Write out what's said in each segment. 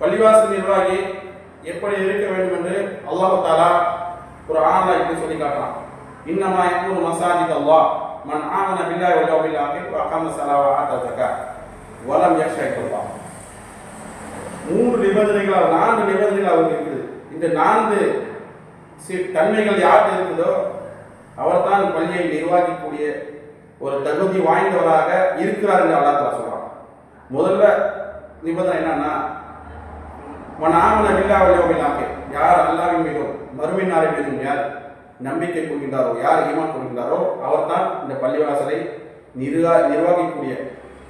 பள்ளிவாசல் நிர்வாகி எப்படி இருக்க வேண்டும் என்று அல்லாஹு தாலா ஒரு ஆனா இப்படி சொல்லி காட்டுறான். இன்னமா யக்கூனு மசாஜித் அல்லா மன் ஆமன பில்லாஹி வல் யௌமில் ஆகிர் வ அகாம ஸலாவ வ ஜகாத் வலம் யக்ஷா அல்லாஹ் மூன்று நிபந்தனைகள் நான்கு நிபந்தனைகள் அவருக்கு இருக்குது. இந்த நான்கு சி- தன்மைகள் யாருக்கு இருக்குதோ அவர் தான் பள்ளியை நிர்வாகிக்கக்கூடிய ஒரு தகுதி வாய்ந்தவராக இருக்கிறார் என்று அல்லாஹ் சொல்கிறான் முதல்ல நிபந்தனை என்னன்னா ஆமன பில்லாஹி வல் யார் அல்லாவின் மீதும் மறுமை மீதும் யார் நம்பிக்கை கொள்கின்றாரோ யார் ஈமான் கொள்கின்றாரோ அவர்தான் இந்த பள்ளிவாசலை நிர்வா நிர்வகிக்கக்கூடிய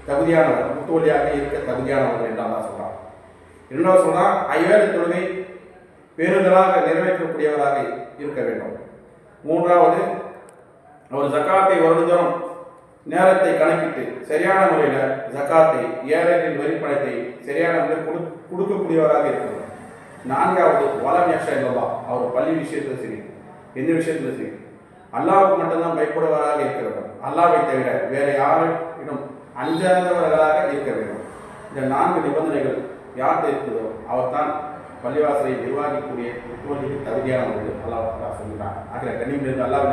தகுதியானவர் முத்தோலியாக இருக்க தகுதியானவர் என்று தான் சொல்கிறான் இரண்டாவது சொன்னால் ஐவேளை தொழுகை பேருதலாக நிறைவேற்றக்கூடியவராக இருக்க வேண்டும். மூன்றாவது அவர் ஜக்காத்தை வருடந்தோறும் நேரத்தை கணக்கிட்டு சரியான முறையில் ஜக்காத்தை ஏழைகளின் வரிப்பணத்தை சரியான முறையில் கொடு கொடுக்கக்கூடியவராக இருக்கிறார் நான்காவது வலம் யக்ஷா இல்லவா அவர் பள்ளி விஷயத்தில் சரி. எந்த விஷயத்தில் சரி? அல்லாவுக்கு மட்டும்தான் பயப்படுவராக இருக்கிறவர் அல்லாவை தவிர வேறு யாரிடம் அஞ்சாதவர்களாக இருக்க வேண்டும். இந்த நான்கு நிபந்தனைகள் யார் இருக்குதோ அவர்தான் பள்ளிவாசலை நிர்வாகிக்கூடிய முத்துவலிக்கு தகுதியானவர்கள் அல்லாஹ் சொல்கிறார் ஆகிற கண்ணியிலிருந்து அல்லாஹ்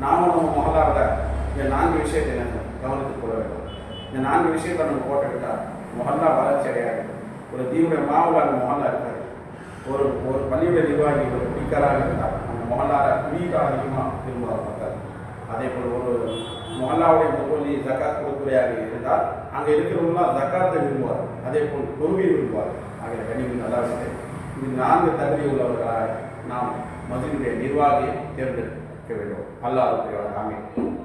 நாம நாமும் இந்த நான்கு விஷயத்தை நம்ம கவனத்தில் கொள்ள வேண்டும். இந்த நான்கு விஷயத்தை நம்ம போட்டுக்கிட்டால் மொஹல்லா வளர்ச்சி அடையாது. ஒரு தீவுடைய மாவுல மொஹல்லா இருக்காது ஒரு ஒரு பள்ளியுடைய நிர்வாகி ஒரு குடிக்காராக இருந்தால் அந்த மொஹல்லார குடிக்கார அதிகமாக விரும்புவார் அதே போல் ஒரு மொஹல்லாவுடைய முகவலி ஜக்காத் கொடுக்குறையாக இருந்தால் அங்கே இருக்கிறவங்களாம் ஜக்காத்தை விரும்புவார். அதே போல் தொழுகையை விரும்புவார். ஆகிய கனிவு நல்லா இருக்குது இது நான்கு தகுதி உள்ளவர்களாக நாம் மதினுடைய நிர்வாகியை தேர்ந்தெடுக்க வேண்டும். அல்லாஹ் ஆமீன்.